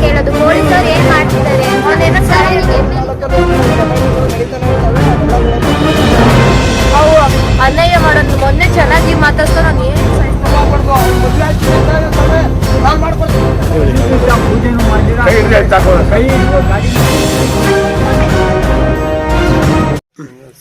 ಕೇಳೋದು ಪೊಲೀಸರು ಏನ್ ಮಾಡ್ತಿದ್ದಾರೆ ಮೊನ್ನೆ ಸಾರಿಗೆ ಅವು ಅನ್ಯಾಯ ಮಾಡೋದು ಮೊನ್ನೆ ಚೆನ್ನಾಗಿ ಮಾತಾಡ್ತಾ ನಾನು ಏನು ಪೂಜೆನೂ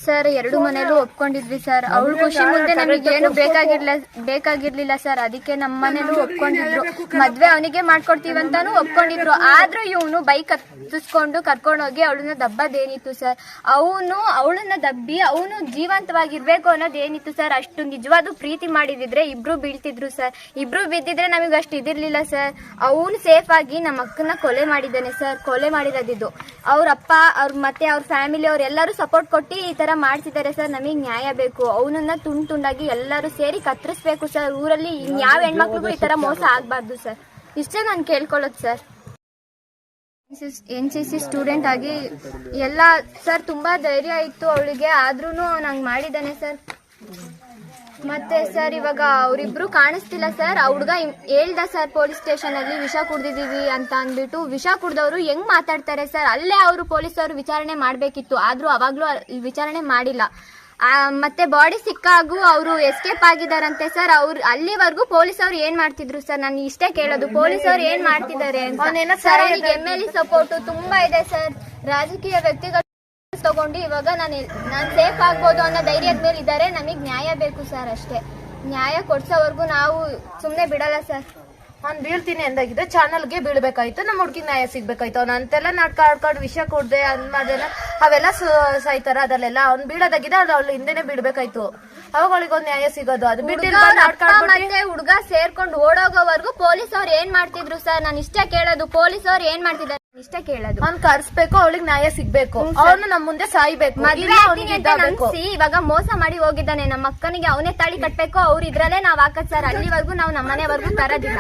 ಸರ್ ಎರಡು ಮನೇಲೂ ಒಪ್ಕೊಂಡಿದ್ವಿ ಸರ್. ಅವಳು ಖುಷಿ ಮುಂದೆ ನಮಗೆ ಏನು ಬೇಕಾಗಿರ್ಲ ಬೇಕಾಗಿರ್ಲಿಲ್ಲ ಸರ್. ಅದಕ್ಕೆ ನಮ್ಮ ಮನೇಲೂ ಒಪ್ಕೊಂಡಿದ್ರು. ಮದ್ವೆ ಅವನಿಗೆ ಮಾಡ್ಕೊಡ್ತೀವಿ ಅಂತಾನು ಒಪ್ಕೊಂಡಿದ್ರು. ಆದ್ರೂ ಇವನು ಬೈಕ್ ಹತ್ತಿಸ್ಕೊಂಡು ಕರ್ಕೊಂಡೋಗಿ ಅವಳನ್ನ ದಬ್ಬದೇನಿತ್ತು ಸರ್. ಅವನು ಅವಳನ್ನ ದಬ್ಬಿ ಅವನು ಜೀವಂತವಾಗಿರ್ಬೇಕು ಅನ್ನೋದೇನಿತ್ತು ಸರ್. ಅಷ್ಟು ನಿಜವಾದ ಪ್ರೀತಿ ಮಾಡಿದಿದ್ರೆ ಇಬ್ರು ಬೀಳ್ತಿದ್ರು ಸರ್. ಇಬ್ರು ಬಿದ್ದಿದ್ರೆ ನಮಗೆ ಅಷ್ಟು ಇದಿರ್ಲಿಲ್ಲ ಸರ್. ಅವನು ಸೇಫ್ ಆಗಿ ನಮ್ಮ ಅಕ್ಕನ ಕೊಲೆ ಮಾಡಿದ್ದಾನೆ ಸರ್. ಕೊಲೆ ಮಾಡಿರೋದಿದ್ದು ಅವ್ರ ಅಪ್ಪ ಅವ್ರ ಮತ್ತೆ ಅವ್ರ ಫ್ಯಾಮಿಲಿ ಅವ್ರೆಲ್ಲರೂ ಸಪೋರ್ಟ್ ಕೊಟ್ಟು ಈ ತರ ಮಾಡ್ತಿದ್ದಾರೆ ಸರ್ ನಮಗೆ ನ್ಯಾಯ ಬೇಕು. ಅವನನ್ನ ತುಂಡು ತುಂಡಾಗಿ ಎಲ್ಲರೂ ಸೇರಿ ಕತ್ತರಿಸ್ಬೇಕು ಸರ್. ಊರಲ್ಲಿ ಯಾವ ಹೆಣ್ಮಕ್ಳಿಗೂ ಈ ತರ ಮೋಸ ಆಗ್ಬಾರ್ದು ಸರ್. ಇಷ್ಟೇ ನಾನು ಕೇಳ್ಕೊಳ್ಳೋದು sir. N C C student ಆಗಿ ಎಲ್ಲ ಸರ್ ತುಂಬಾ ಧೈರ್ಯ ಇತ್ತು ಅವಳಿಗೆ. ಆದ್ರೂ ನಂಗೆ ಮಾಡಿದ್ದಾನೆ ಸರ್. ಮತ್ತೆ ಸರ್ ಇವಾಗ ಅವರಿಬ್ರು ಕಾಣಿಸ್ತಿಲ್ಲ ಸರ್. ಆ ಹುಡ್ಗ ಹೇಳ್ದ ಸರ್ ಪೊಲೀಸ್ ಸ್ಟೇಷನ್ ಅಲ್ಲಿ ವಿಷ ಕುಡ್ದಿದೀವಿ ಅಂತ ಅಂದ್ಬಿಟ್ಟು ವಿಷ ಕುಡ್ದವ್ರು ಹೆಂಗ್ ಮಾತಾಡ್ತಾರೆ ಸರ್? ಅಲ್ಲೇ ಅವರು ಪೊಲೀಸರು ವಿಚಾರಣೆ ಮಾಡ್ಬೇಕಿತ್ತು. ಆದ್ರೂ ಅವಾಗ್ಲೂ ವಿಚಾರಣೆ ಮಾಡಿಲ್ಲ. ಮತ್ತೆ ಬಾಡಿ ಸಿಕ್ಕಾಗೂ ಅವರು ಎಸ್ಕೇಪ್ ಆಗಿದಾರಂತೆ ಸರ್. ಅವ್ರು ಅಲ್ಲಿವರೆಗೂ ಪೊಲೀಸ್ ಅವ್ರು ಏನ್ ಮಾಡ್ತಿದ್ರು ಸರ್? ನಾನು ಇಷ್ಟೇ ಕೇಳೋದು. ಪೊಲೀಸ್ ಅವ್ರು ಏನ್ ಮಾಡ್ತಿದ್ದಾರೆ ಅಂತ. ಸರ್ ಅವ್ರಿಗೆ ಎಂ ಎಲ್ ಸಪೋರ್ಟ್ ತುಂಬಾ ಇದೆ ಸರ್. ರಾಜಕೀಯ ವ್ಯಕ್ತಿಗಳು ತಗೊಂಡು ಇವಾಗ ನಾನು ನಾನು ಸೇಫ್ ಆಗ್ಬೋದು ಅನ್ನೋ ಧೈರ್ಯದ ಮೇಲೆ ಇದ್ದಾರೆ ನಮಗೆ ನ್ಯಾಯ ಬೇಕು ಸರ್ ಅಷ್ಟೇ. ನ್ಯಾಯ ಕೊಡ್ಸೋವರೆಗೂ ನಾವು ಸುಮ್ಮನೆ ಬಿಡಲ್ಲ ಸರ್ ಅವ್ನು ಬೀಳ್ತೀನಿ ಅಂದಾಗಿದ್ರೆ ಚಾನಲ್ಗೆ ಬೀಳ್ಬೇಕಾಯ್ತು ನಮ್ಮ ಹುಡುಗಿ ನ್ಯಾಯ ಸಿಗ್ಬೇಕಾಯ್ತು. ಅವ್ನು ಅಂತೆಲ್ಲ ನಾಟಕ ಆಡ್ಕೊಂಡು ವಿಷ ಕೊಡ್ದೆ ಅನ್ಮಾದೇನ ಅವೆಲ್ಲ ಸಾಯ್ತಾರ ಅದಲ್ಲೆಲ್ಲ ಅವ್ನು ಬೀಳೋದಾಗಿದೆ ಅದು ಅವ್ಳು ಹಿಂದೆನೆ ಬೀಳ್ಬೇಕಾಯ್ತು. ಅವಾಗ ಅವಳಿಗೆ ಒಂದು ನ್ಯಾಯ ಸಿಗೋದು ಅದು ಬಿಟ್ಟಿಲ್ಲ ಹುಡ್ಗ, ಸೇರ್ಕೊಂಡು ಓಡೋಗೋವರೆಗೂ ಪೊಲೀಸ್ ಅವ್ರು ಏನ್ ಮಾಡ್ತಿದ್ರು ಸರ್ ನಾನು ಇಷ್ಟ ಕೇಳೋದು ಪೊಲೀಸ್ ಅವ್ರು ಏನ್ ಮಾಡ್ತಿದ್ದಾರೆ? ಇಷ್ಟೇ ಕೇಳೋದು. ಅವ್ನ್ ಕರ್ಸ್ಬೇಕು ಅವಳಿಗೆ ನ್ಯಾಯ ಸಿಗ್ಬೇಕು. ಅವ್ನು ನಮ್ಮ ಮುಂದೆ ಸಾಯ್ಬೇಕು. ಮದ್ವೆ ಆಗ್ತೀನಿ ಅಂತ ಇವಾಗ ಮೋಸ ಮಾಡಿ ಹೋಗಿದ್ದಾನೆ. ನಮ್ಮ ಅಕ್ಕನಿಗೆ ಅವನೇ ತಾಳಿ ಕಟ್ಬೇಕು. ಅವ್ರ ಇದ್ರಲ್ಲೇ ನಾವ್ ಹಾಕದ್ ಸರ್. ಅಲ್ಲಿವರೆಗೂ ನಾವು ನಮ್ಮನೆವರೆಗೂ ತರೋದಿಲ್ಲ.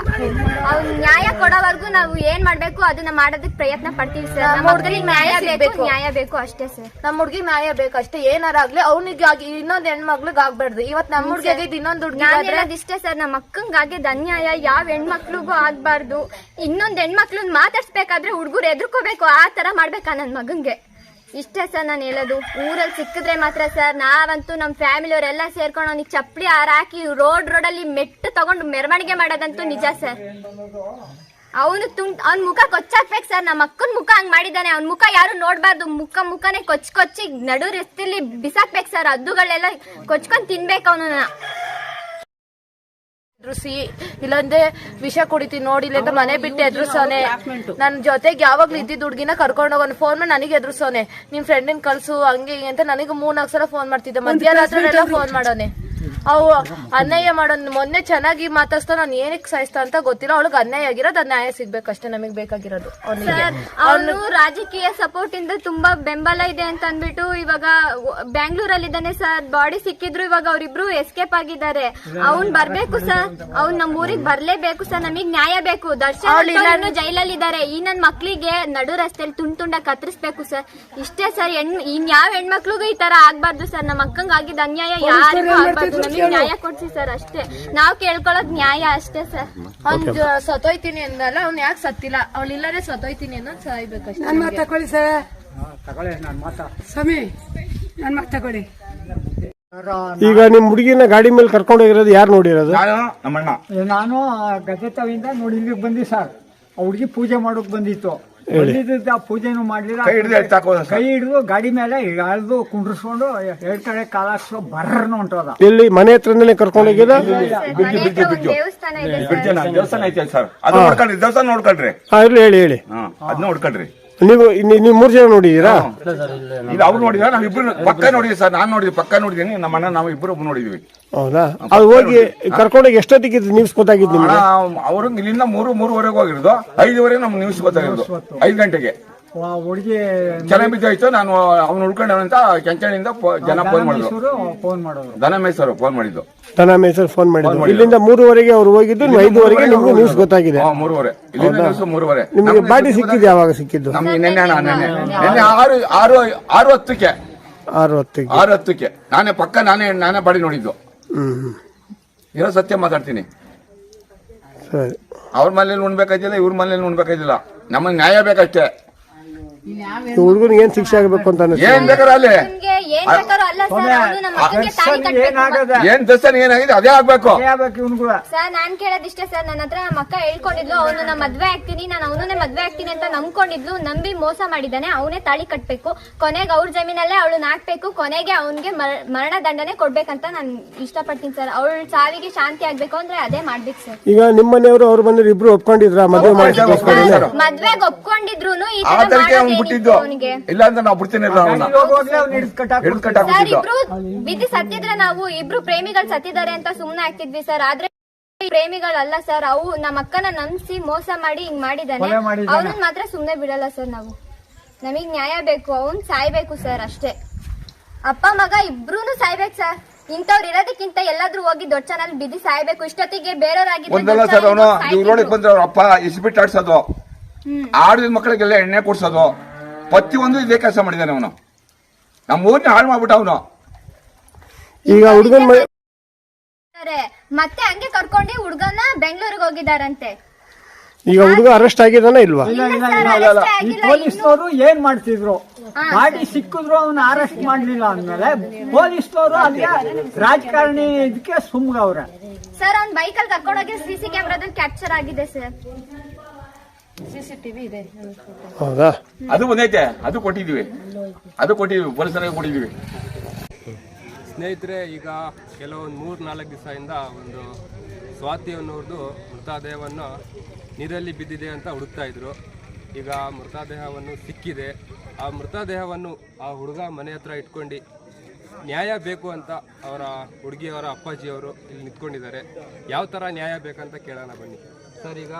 ಅವ್ನ್ ನ್ಯಾಯ ಕೊಡೋವರೆಗೂ ನಾವು ಏನ್ ಮಾಡ್ಬೇಕು? ಅದನ್ನ ಮಾಡೋದಕ್ಕೆ ಪ್ರಯತ್ನ ಪಡ್ತೀವಿ ಸರ್. ನಮ್ಮ ಹುಡುಗನಿಗೆ ನ್ಯಾಯ ಬೇಕು ನ್ಯಾಯ ಬೇಕು ಅಷ್ಟೇ ಸರ್. ನಮ್ಮ ಹುಡುಗಿ ನ್ಯಾಯ ಬೇಕು ಅಷ್ಟೇ. ಏನಾರಾಗ್ಲಿ ಅವನಿಗೆ ಆಗಿ ಇನ್ನೊಂದ್ ಹೆಣ್ಮಕ್ಳಿಗೆ ಆಗ್ಬಾರ್ದು. ಇವತ್ ನಮ್ಮ ಹುಡುಗಿ ಇನ್ನೊಂದು ಹುಡುಗಿ ನಾನು ಸರ್. ನಮ್ಮ ಅಕ್ಕಂಗಾಗಿದ್ದ ಅನ್ಯಾಯ. ಯಾವ ಹೆಣ್ಮಕ್ಳಿಗೂ ಆಗ್ಬಾರ್ದು. ಇನ್ನೊಂದ್ ಹೆಣ್ಮಕ್ಳನ್ನ ಮಾತಾಡ್ಸ್ಬೇಕಾದ್ರೆ ಹುಡುಗರು ಎದುರ್ಕೋಬೇಕು ಆ ತರ ಮಾಡ್ಬೇಕಾ ನನ್ ಮಗಂಗೆ ಇಷ್ಟೇ ಸರ್ ನಾನು ಹೇಳೋದು. ಊರಲ್ಲಿ ಸಿಕ್ಕಿದ್ರೆ ಮಾತ್ರ ಸರ್, ನಾವಂತೂ ನಮ್ಮ ಫ್ಯಾಮಿಲಿ ಅವರೆಲ್ಲ ಸೇರ್ಕೊಂಡು ಅವ್ನಿಗೆ ಚಪ್ಪಲಿ ಹಾರ ಹಾಕಿ ರೋಡ್ ರೋಡಲ್ಲಿ ಮೆಟ್ಟು ತಗೊಂಡು ಮೆರವಣಿಗೆ ಮಾಡೋದಂತೂ ನಿಜ ಸರ್. ಅವನು ತುಂ ಅವ್ನ ಮುಖ ಕೊಚ್ಚಾಕ್ಬೇಕು ಸರ್. ನಮ್ಮ ಅಕ್ಕನ ಮುಖ ಹಂಗೆ ಮಾಡಿದ್ದಾನೆ. ಅವ್ನ ಮುಖ ಯಾರು ನೋಡಬಾರ್ದು. ಮುಖ ಮುಖನೇ ಕೊಚ್ಚಿ ಕೊಚ್ಚಿ ನಡು ರಸ್ತೆಯಲ್ಲಿ ಬಿಸಾಕ್ಬೇಕು ಸರ್. ಹದ್ದುಗಳೆಲ್ಲ ಕೊಚ್ಕೊಂಡು ತಿನ್ಬೇಕು ಅವನನ್ನ. ಎದುರಿಸಿ ಇಲ್ಲಂದ್ರೆ ವಿಷ ಕುಡಿತೀನಿ ನೋಡಿಲ್ಲ ಅಂತ ಮನೆ ಬಿಟ್ಟು ಎದುರಿಸೋನೆ. ನನ್ನ ಜೊತೆಗೆ ಯಾವಾಗ್ಲೂ ಇದ್ದಿದ್ದ ಹುಡುಗಿನ ಕರ್ಕೊಂಡು ಹೋಗೋನು ಫೋನ್ ಮಾಡಿ ನನಗೆ ಎದುರಿಸೋನೆ. ನಿಮ್ ಫ್ರೆಂಡಿನ ಕಲ್ಸು ಹಂಗೆ ಹಿಂಗೆ ಅಂತ ನನಗೆ ಮೂರ್ನಾಲ್ಕು ಸಲ ಫೋನ್ ಮಾಡ್ತಿದ್ದೆ. ಮಧ್ಯಾಹ್ನ ಫೋನ್ ಮಾಡೋನೆ. ಅವು ಅನ್ಯಾಯ ಮಾಡೋನ್ ಮೊನ್ನೆ ಚೆನ್ನಾಗಿ ಮಾತಾಡ್ಸ್ತಾ ನಾನು ಏನಕ್ಕೆ ಸಾಯಿಸ್ತಾ ಅಂತ ಗೊತ್ತಿಲ್ಲ. ಅವಳಿಗೆ ಅನ್ಯಾಯ ಆಗಿರೋದು ಅದು ನ್ಯಾಯ ಸಿಗ್ಬೇಕಷ್ಟೇ ನಮಗೆ ಬೇಕಾಗಿರೋದು. ಅವನಿಗೆ. ಅವನು ರಾಜಕೀಯ ಸಪೋರ್ಟ್ ಇಂದ ತುಂಬಾ ಬೆಂಬಲ ಇದೆ ಅಂತ ಅಂದ್ಬಿಟ್ಟು ಇವಾಗ ಬ್ಯಾಂಗ್ಳೂರಲ್ಲಿ ಇದ್ದಾನೆ ಸರ್ ಬಾಡಿ ಸಿಕ್ಕಿದ್ರು ಇವಾಗ ಅವರಿಬ್ರು ಎಸ್ಕೇಪ್ ಆಗಿದ್ದಾರೆ. ಅವ್ನ್ ಬರ್ಬೇಕು ಸರ್ ಅವ್ನ್ ನಮ್ ಊರಿಗೆ ಬರ್ಲೇಬೇಕು ಸರ್ ನಮಗ್ ನ್ಯಾಯ ಬೇಕು. ದರ್ಶನ್ ಜೈಲಲ್ಲಿ ಇದ್ದಾರೆ ಈ ನನ್ ಮಕ್ಳಿಗೆ ನಡು ರಸ್ತೆಯಲ್ಲಿ ತುಂಡ್ ತುಂಡ ಕತ್ತರಿಸ್ಬೇಕು ಸರ್ ಇಷ್ಟೇ ಸರ್ ಹೆಣ್ ಇನ್ ಯಾವ ಹೆಣ್ಮಕ್ಳಿಗೂ ಈ ತರ ಆಗ್ಬಾರ್ದು ಸರ್ ನಮ್ಮ ಅಕ್ಕಂಗ್ ಆಗಿದ್ದ ಅನ್ಯಾಯ ಯಾರಿಗೂ ಆಗ್ಬಾರ್ದು. ನ್ಯಾಯ ಕೊಡ್ಸಿ ಸರ್ ಅಷ್ಟೇ. ನಾವ್ ಕೇಳ್ಕೊಳ್ಳೋದ್ ನ್ಯಾಯ ಅಷ್ಟೇ ಸರ್. ಅವ್ನ್ ಸತ್ತೋಯ್ತೀನಿ ಅಂದಲ್ಲ ಅವ್ನ್ ಯಾಕೆ ಸತ್ತಿಲ್ಲ? ಅವಳು ಇಲ್ಲದೆ ಸತ್ತೋಯ್ತೀನಿ ಅನ್ನೋದು ಸಾಯ್ಬೇಕಷ್ಟೇ ನನ್ ಮಾತು ತಗೊಳ್ಳಿ ಸರ್. ತಗೊಳ್ಳಿ ನಾನು ಮಾತಾ. ಸ್ವಾಮಿ ನನ್ ಮಾತು ತಗೊಳ್ಳಿ. ಈಗ ನಿಮ್ ಹುಡುಗಿನ ಗಾಡಿ ಮೇಲೆ ಕರ್ಕೊಂಡು ಹೋಗಿರೋದು ಯಾರು ನೋಡಿರೋದು? ನಾನು ನಮ್ಮಣ್ಣ. ನಾನು ಗದ್ದೆ ತವಿಂದ ನೋಡಿ ಇಲ್ಲಿಗೆ ಬಂದಿ ಸರ್. ಆ ಹುಡುಗಿ ಪೂಜೆ ಮಾಡೋಕ್ ಬಂದಿತ್ತು. ಬಂದಿದ್ದ ಪೂಜೆನೂ ಮಾಡ್ಲಿಲ್ಲ. ಕೈ ಹಿಡಿದು ಎತ್ತಾಕೋದ ಕೈ ಹಿಡಿದು ಗಾಡಿ ಮೇಲೆ ಎಳ್ದು ಕುಂಡ್ರಿಸ್ಕೊಂಡು ಎರಡ್ ಕಡೆ ಕಾಲಾಕ್ಸೋ ಬರ್ರನ್ನು ಹೊಂಟೋದ ಇಲ್ಲಿ ಮನೆ ಹತ್ರನೇ ಕರ್ಕೊಂಡು ಹೋಗಿದ ಬಿಡ್ಜು ಬಿಡ್ಜು ಬಿಡ್ಜು ದೇವಸ್ಥಾನ ಇದೆ ಬಿಡ್ಜನ ದೇವಸ್ಥಾನ ಐತೆ ಸರ್. ಅದು ನೋಡ್ಕೊಳ್ರಿ ದೇವಸ್ಥಾನ ನೋಡ್ಕೊಳ್ರಿ ಹಾ ಇರ್ಲಿ ಹೇಳಿ ಹೇಳಿ. ಹಾ ಅದನ್ನ ನೋಡ್ಕೊಳ್ರಿ ನೀವು ನೀ- ನೀವು ಮೂರ್ ಜನ ನೋಡಿದೀರಾ? ಇದು ಅವ್ರು ನೋಡಿದ್ರ ನಾವ್ ಇಬ್ರು ಪಕ್ಕ ನೋಡಿದ್ವಿ ಸರ್ ನಾನ್ ನೋಡಿದ್ವಿ ಪಕ್ಕ ನೋಡಿದೀನಿ ನಮ್ಮ ಅಣ್ಣ ನಾವು ಇಬ್ರು ನೋಡಿದ್ವಿ. ಹೌದಾ? ಅದು ಹೋಗಿ ಕರ್ಕೊಂಡೋಗಿ ಎಷ್ಟೊತ್ತಿಗೆ ನ್ಯೂಸ್ ಗೊತ್ತಾಗಿದ್ದು ನಿಮ್ಗೆ? ಅವರು ಇಲ್ಲಿಂದ ಮೂರು ಮೂರುವರೆಗೆ ಹೋಗಿರೋದು ಐದುವರೆಗೆ ನಮ್ಗೆ ನ್ಯೂಸ್ ಗೊತ್ತಾಗಿರೋದು ಐದು ಗಂಟೆಗೆ. ಹುಡುಗಿ ಚೆನ್ನಾಗಿ ಬಿದ್ದಾಯ್ತು ನಾನು ಅವ್ನು ಉಳ್ಕೊಂಡವಂತ ಕೆಂಚಣಿಯಿಂದ ಜನ ಫೋನ್ ಮಾಡಿದ್ರು. ಫೋನ್ ಮಾಡೋದು ದನ ಮೇಸರು ಫೋನ್ ಮಾಡಿದ್ದು. ದನ ಮೇಸರ್ ಫೋನ್ ಮಾಡಿದ್ರು. ಇಲ್ಲಿಂದ ಮೂರುವರೆಗೆ ಅವ್ರು ಹೋಗಿದ್ದು ನೀವು ಐದುವರೆಗೆ ನಿಮ್ಗೆ ನ್ಯೂಸ್ ಗೊತ್ತಾಗಿದೆ. ಹಾ, ಮೂರುವರೆ. ಇಲ್ಲಿಂದ ನ್ಯೂಸ್ ಮೂರುವರೆ. ನಿಮ್ಗೆ ಬಾಡಿ ಸಿಕ್ಕಿದ್ದು ಯಾವಾಗ ಸಿಕ್ಕಿದ್ದು? ನಮ್ಗೆ ನೆನ್ನೆ ಅಣ್ಣ ನೆನ್ನೆ ನೆನ್ನೆ. ಆರು ಆರು ಆರು ಹತ್ತಕ್ಕೆ. ಆರು ಹೊತ್ತಿಗೆ ಆರು ಹತ್ತಕ್ಕೆ. ನಾನೇ ಪಕ್ಕ ನಾನೇ ನಾನೇ ಬಾಡಿ ನೋಡಿದ್ದು. ಹ್ಮ್ ಹ್ಮ್. ಇರೋ ಸತ್ಯ ಮಾತಾಡ್ತೀನಿ. ಸರಿ. ಅವ್ರ ಮನೇಲಿ ಉಣ್ಬೇಕಾಯ್ತಿಲ್ಲ ಇವ್ರ ಮನೇಲಿ ಉಣ್ಬೇಕಾಯ್ತಿಲ್ಲ ನಮಗೆ ನ್ಯಾಯ ಬೇಕಷ್ಟೇ. ಹುಡುಗನಿಗೆ ಏನ್ ಶಿಕ್ಷೆ ಆಗಬೇಕು ಅಂತ ಅನಿಸ್ತು ಏನ್ ಬೇಕಾದ್ರೆ ಅಲ್ಲಿ. ಏನ್ ಬೇಕಾದ್ರೂ ಅಲ್ಲ ಸರ್ ಅದು ನಮ್ಮ ಮಗನಿಗೆ ತಾಳಿ ಕಟ್ಬೇಕು. ಏನಾಗದ ಏನ್ ದರ್ಶನ ಏನಾಗಿದೆ? ಅದೇ ಆಗ್ಬೇಕು. ಆಗ್ಬೇಕು ಇವನ್ಗೂ ಸರ್ ನಾನ್ ಕೇಳೋದಿಷ್ಟೇ ಸರ್ ನನ್ನ ಹತ್ರ ನಮ್ಮ ಅಕ್ಕ ಹೇಳ್ಕೊಂಡಿದ್ಲು ಅವನು ನಮ್ಮ ಮದ್ವೆ ಆಗ್ತೀನಿ ನಾನು ಅವನೇ ಮದ್ವೆ ಆಗ್ತೀನಿ ಅಂತ ನಂಬ್ಕೊಂಡಿದ್ಲು ನಂಬಿ ಮೋಸ ಮಾಡಿದಾನೆ ಅವನೇ ತಾಳಿ ಕಟ್ಬೇಕು. ಕೊನೆಗೆ ಅವ್ರ ಜಮೀನಲ್ಲೇ ಅವಳನ್ನ ಹಾಕ್ಬೇಕು ಕೊನೆಗೆ ಅವನ್ಗೆ ಮರಣ ದಂಡನೆ ಕೊಡ್ಬೇಕಂತ ನಾನು ಇಷ್ಟಪಡ್ತೀನಿ ಸರ್. ಅವಳ ಸಾವಿಗೆ ಶಾಂತಿ ಆಗ್ಬೇಕು ಅಂದ್ರೆ ಅದೇ ಮಾಡ್ಬೇಕು ಸರ್. ಈಗ ನಿಮ್ಮ ಮನೆಯವರು ಅವ್ರ ಮನೆಯವರು ಇಬ್ರು ಒಪ್ಕೊಂಡಿದ್ರ? ಮದುವೆ ಮಾಡಿ ಮದ್ವೆಗ್ ಒಪ್ಕೊಂಡಿದ್ರು ಈ ತರ ತರಕ್ಕೆ ಅವ್ನು ಮಾಡೋದೇನಿತ್ತು ಬಿಟ್ಟಿದ್ದು. ಅವನಿಗೆ? ಇಲ್ಲ ಅಂತ ನಾವು ಬಿಡ್ತೀನಿ ಅವನ್ನ ಸರ್ ಇಬ್ರು ಬಿದ್ದು ಸತ್ತಿದ್ರೆ ನಾವು ಇಬ್ರು ಪ್ರೇಮಿಗಳು ಸತ್ತಿದ್ದಾರೆ ಅಂತ ಸುಮ್ನೆ ಆಗ್ತಿದ್ವಿ ಸರ್. ಆದ್ರೆ ಪ್ರೇಮಿಗಳಲ್ಲ ಸರ್. ಅವು ನಮ್ಮ ಅಕ್ಕನ ನಂಬಿಸಿ ಮೋಸ ಮಾಡಿ ಹಿಂಗ್ ಮಾಡಿದಾನೆ ಅವ್ರನ್ನ ಮಾಡಿದಾನೆ. ಅವನನ್ನ ಮಾತ್ರ ಸುಮ್ನೆ ಬಿಡಲ್ಲ ಸರ್ ನಾವು. ನಮಗ್ ನ್ಯಾಯ ಬೇಕು. ಅವನ್ ಸಾಯ್ಬೇಕು ಸರ್ ಅಷ್ಟೇ. ಅಪ್ಪ ಮಗ ಇಬ್ರೂನು ಸಾಯ್ಬೇಕು ಸರ್. ಇಂಥವ್ರು ಇರೋದಕ್ಕಿಂತ ಎಲ್ಲಾದ್ರೂ ಹೋಗಿ ದೊಡ್ಡ ಚಾನಲ್ ಬಿದ್ದು ಸಾಯ್ಬೇಕು. ಇಷ್ಟೊತ್ತಿಗೆ ಬೇರೆಯವ್ರಾಗಿದ್ರೆ ಒಂದಲ್ಲ ಸರ್ ಅವನು ಇವ್ ರೋಡಿಗೆ ಬಂದ್ರೆ ಅವ್ರ ಅಪ್ಪ ಇಸ್ಬಿಟ್ಟು ಆಡ್ಸೋದು ಆಡಿದ ಮಕ್ಕಳಿಗೆಲ್ಲ ಎಣ್ಣೆ ಕೊಡ್ಸೋದು. ಪ್ರತಿ ಒಂದು ಇದೇ ಕೆಲಸ ಮಾಡಿದಾನೆ ಅವನು. ನಮ್ಮ ಊರ್ನ ಹಾಳು ಮಾಡ್ಬಿಟ್ಟ ಅವನು. ಈಗ ಹುಡುಗನ್ ಮತ್ತೆ ಹಂಗೆ ಕರ್ಕೊಂಡು ಹುಡುಗನ ಬೆಂಗಳೂರಿಗೆ ಹೋಗಿದಾರಂತೆ ಈಗ ಹುಡುಗ ಅರೆಸ್ಟ್ ಆಗಿದಾನ ಇಲ್ವಾ? ಇಲ್ಲ ಇಲ್ಲ ಸರ್, ಇಲ್ಲ ಅರೆಸ್ಟ್ ಈ ಪೊಲೀಸ್ನವರು ಏನ್ ಮಾಡ್ತಿದ್ರು? ಗಾಡಿ ಸಿಕ್ಕಿದ್ರು ಅವನ ಅರೆಸ್ಟ್ ಮಾಡ್ಲಿಲ್ಲ ಅಂದ್ಮೇಲೆ ಪೊಲೀಸ್ನವರು ಅಲ್ಲಿ ರಾಜಕಾರಣಿ ಇದಕ್ಕೆ ಅವ್ರ. ಸರ್ ಅವ್ನ್ ಬೈಕಲ್ಲಿ ಕರ್ಕೊಂಡೋಗಿ ಸಿಸಿ ಸಿ ಕ್ಯಾಮ್ರಾದಲ್ಲಿ ಕ್ಯಾಪ್ಚರ್ ಆಗಿದೆ ಸರ್. ಹೌದಾ? ಅದು ಬಂದೈತೆ ಅದು ಕೊಟ್ಟಿದ್ದೀವಿ. ಅದು ಕೊಟ್ಟಿದ್ವಿ ಪೊಲೀಸರಿಗೆ ಕೊಟ್ಟಿದ್ದೀವಿ. ಸ್ನೇಹಿತರೆ ಈಗ ಕೆಲವೊಂದು ಮೂರು ನಾಲ್ಕು ದಿವಸದಿಂದ ಒಂದು ಸ್ವಾತಿ ಅನ್ನೋರ್ದು ಮೃತದೇಹವನ್ನು ನೀರಲ್ಲಿ ಬಿದ್ದಿದೆ ಅಂತ ಹುಡುಕ್ತಾ ಇದ್ರು. ಈಗ ಮೃತದೇಹವನ್ನು ಸಿಕ್ಕಿದೆ. ಆ ಮೃತದೇಹವನ್ನು ಆ ಹುಡುಗ ಮನೆ ಹತ್ರ ಇಟ್ಕೊಂಡು ನ್ಯಾಯ ಬೇಕು ಅಂತ ಅವರ ಹುಡುಗಿಯವರ ಅಪ್ಪಾಜಿಯವರು ಇಲ್ಲಿ ನಿಂತ್ಕೊಂಡಿದ್ದಾರೆ. ಯಾವ ಥರ ನ್ಯಾಯ ಬೇಕಂತ ಕೇಳೋಣ ಬನ್ನಿ. ಸರ್ ಈಗ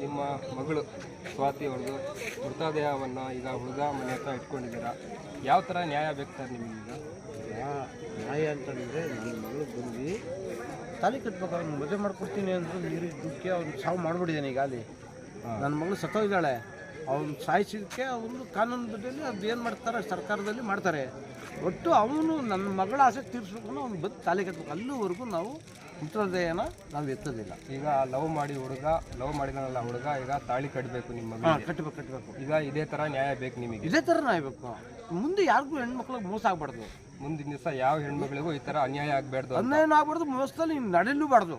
ನಿಮ್ಮ ಮಗಳು ಸ್ವಾತಿ ಅವ್ರದ್ದು ಮೃತದೇಹವನ್ನು ಈಗ ಹುಡುಗ ಮನೆ ಹತ್ರ ಇಟ್ಕೊಂಡಿದ್ದೀರಾ? ಯಾವ ಥರ ನ್ಯಾಯ ಬೇಕು ಸರ್ ನಿಮಗೀಗ ನ್ಯಾಯ ಅಂತಂದರೆ ನನ್ನ ಮಗಳು ಬಂದು ತಾಲಿ ಕಟ್ಬೇಕು ಅವ್ನು ಮದುವೆ ಮಾಡ್ಕೊಡ್ತೀನಿ ಅಂದ್ರು ನೀರಿಗೆ ದುಃಖಿ ಅವ್ನು ಸಾವು ಮಾಡ್ಬಿಟ್ಟಿದ್ದಾನೆ ಈಗ ಅಲ್ಲಿ. ನನ್ನ ಮಗಳು ಸತ್ತೋಗಿದ್ದಾಳೆ. ಅವ್ನು ಸಾಯಿಸಿದಕ್ಕೆ ಅವನು ಕಾನೂನು ಬಡ್ಡಿಯಲ್ಲಿ ಅದು ಏನು ಮಾಡ್ತಾರೆ ಸರ್ಕಾರದಲ್ಲಿ ಮಾಡ್ತಾರೆ. ಒಟ್ಟು ಅವನು ನನ್ನ ಮಗಳ ಆಸೆ ತೀರಿಸ್ಬೇಕು ಅವ್ನು ಬಂದು ತಾಲಿ ಕಟ್ಟಬೇಕು ಅಲ್ಲಿವರೆಗೂ ನಾವು ಮೃತದೇಹನ ನಾವು ಎತ್ತೋದಿಲ್ಲ. ಈಗ ಲವ್ ಮಾಡಿ ಹುಡುಗ ಲವ್ ಮಾಡಿದನಲ್ಲ ಹುಡುಗ ಈಗ ತಾಳಿ ಕಟ್ಟಬೇಕು ನಿಮ್ಮ ಹಾಂ ಕಟ್ಟಬೇಕು ಕಟ್ಟಬೇಕು ಈಗ ಇದೇ ಥರ ನ್ಯಾಯ ಬೇಕು ನಿಮಗೆ. ಇದೇ ಥರ ನಾಯ್ಬೇಕು ಮುಂದೆ ಯಾರಿಗೂ ಹೆಣ್ಮಕ್ಳಿಗೆ ಮೋಸ ಆಗ್ಬಾರ್ದು. ಮುಂದಿನ ದಿವಸ ಯಾವ ಹೆಣ್ಮಗಳಿಗೂ ಈ ಥರ ಅನ್ಯಾಯ ಆಗಬಾರ್ದು ಅನ್ಯಾಯ ಆಗಬಾರ್ದು ಮೋಸದಲ್ಲಿ ಮೋಸದಲ್ಲಿ ನಡೆಯಲೂಬಾರ್ದು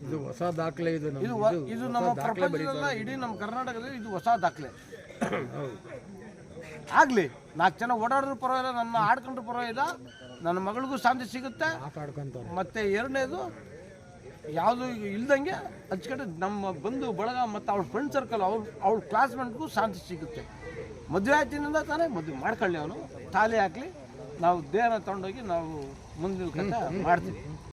ಇದು ಹೊಸ ದಾಖಲೆ ಇದು ಇದು ವ- ಇದು ನಮ್ಮ ಪ್ರಪಂಚದಲ್ಲ ಇಡೀ ನಮ್ಮ ಕರ್ನಾಟಕದಲ್ಲಿ ಇದು ಹೊಸ ದಾಖಲೆ. ಆಗ್ಲಿ ನಾಲ್ಕು ಜನ ಓಡಾಡಿದ್ರು ಪರವಾಗಿಲ್ಲ ನನ್ನ ಆಡ್ಕೊಂಡ್ರು ಪರವಾಗಿಲ್ಲ ನನ್ನ ಮಗಳಿಗೂ ಶಾಂತಿ ಸಿಗುತ್ತೆ. ಮತ್ತೆ ಎರಡನೇದು ಯಾವುದು ಇಲ್ದಂಗೆ ಹಚ್ಕೊಂಡು ನಮ್ಮ ಬಂಧು ಬಳಗ ಮತ್ತು ಅವ್ರ ಫ್ರೆಂಡ್ ಸರ್ಕಲ್ ಅವ್ರ ಅವ್ಳ ಕ್ಲಾಸ್ಮೆಂಟ್ಗೂ ಶಾಂತಿ ಸಿಗುತ್ತೆ. ಮದುವೆ ಆಯ್ತಿನಿಂದ ತಾನೇ ಮದುವೆ ಮಾಡ್ಕೊಳ್ಳಿ ಅವನು ತಾಲಿ ಹಾಕ್ಲಿ. ನಾವು ದೇಹನ ತಗೊಂಡೋಗಿ ನಾವು ಮುಂದಿನ ಕಥೆ ಮಾಡ್ತೀವಿ.